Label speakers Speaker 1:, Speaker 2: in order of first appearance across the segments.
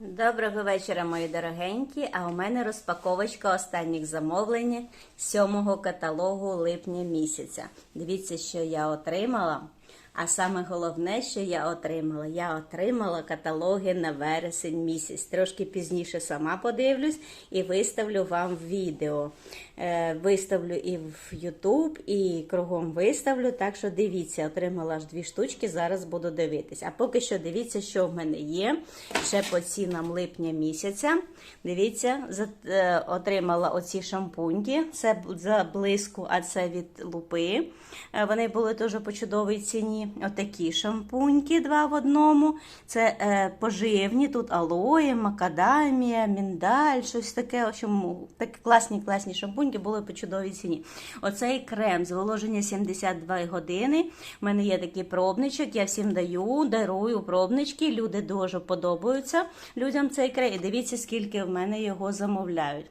Speaker 1: Доброго вечора, мої дорогенькі. А у мене розпаковочка останніх замовлень сьомого каталогу липня місяця. Дивіться, що я отримала. А саме головне, що я отримала, я отримала каталоги на вересень місяць. Трошки пізніше сама подивлюсь і виставлю вам відео. Е, виставлю і в YouTube, і кругом виставлю. Так що дивіться, отримала аж дві штучки. Зараз буду дивитись. А поки що дивіться, що в мене є. Ще по цінам липня місяця. Дивіться, е, отримала оці шампуньки. Це за блиску, а це від лупи. Е, Вони були теж по чудовій ціні. Отакі шампуньки, два в одному. Це е, поживні, тут алоє, макадамія, міндаль, щось таке. В общем, такі класні, класні шампуньки були по чудовій ціні. Оцей крем зволоження 72 години. У мене є такий пробничок, я всім даю, дарую пробнички. Люди дуже подобаються людям цей крем. І дивіться, скільки в мене його замовляють.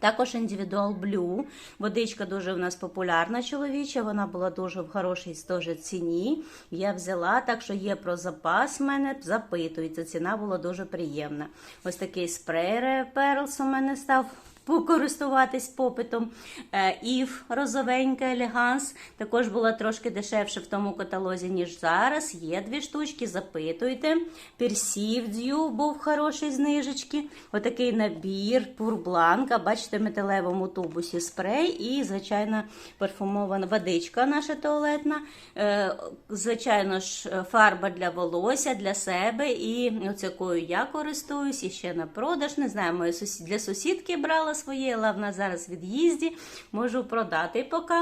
Speaker 1: Також індивідуал блю. Водичка дуже в нас популярна чоловіча. Вона була дуже в хорошій теж ціні. Я взяла, так що є про запас в мене. Запитується. Ціна була дуже приємна. Ось такий спрей Pearls у мене став. Покористуватись попитом. Е, Ів розовенька елеганс також була трошки дешевше в тому каталозі, ніж зараз. Є дві штучки, запитуйте. Персів дю був хороший знижечки. Отакий набір пурбланка. Бачите, в металевому тубусі спрей і, звичайно, парфумована водичка наша туалетна. Е, Звичайно ж, фарба для волосся, для себе. І якою я користуюсь, і ще на продаж. Не знаю, для сусідки брала своє, але вона зараз від'їзді. Можу продати поки.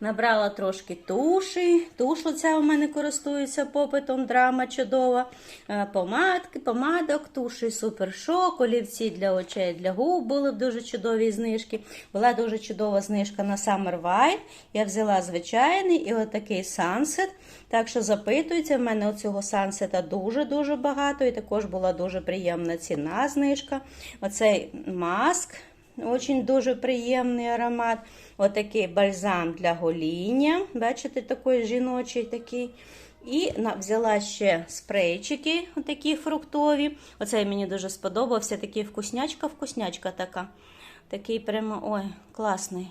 Speaker 1: Набрала трошки туші. Туш оця у мене користується попитом, драма чудова. Е, Помадки, помадок, туші супершок, олівці для очей, для губ були дуже чудові знижки. Була дуже чудова знижка на Summer White. Я взяла звичайний і отакий Sunset. Так що запитуйте, в мене оцього сансета дуже-дуже багато, і також була дуже приємна ціна знижка. Оцей маск. Очень дуже приємний аромат. Отакий бальзам для гоління. Бачите, такий жіночий такий. І взяла ще спрейчики, отакі фруктові. Оцей мені дуже сподобався. Такий вкуснячка-вкуснячка така. Такий прямо ой, класний.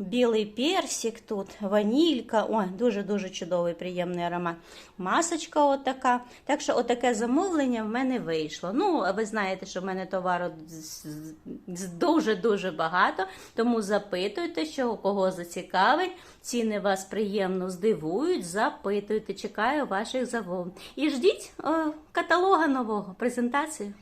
Speaker 1: Білий персик тут, ванілька. Ой, дуже-дуже чудовий, приємний аромат. Масочка отака. Так що отаке замовлення в мене вийшло. Ну, ви знаєте, що в мене товару дуже-дуже багато. Тому запитуйте, що кого зацікавить. Ціни вас приємно здивують. Запитуйте, чекаю ваших замовлень. І ждіть о, каталога нового, презентацію.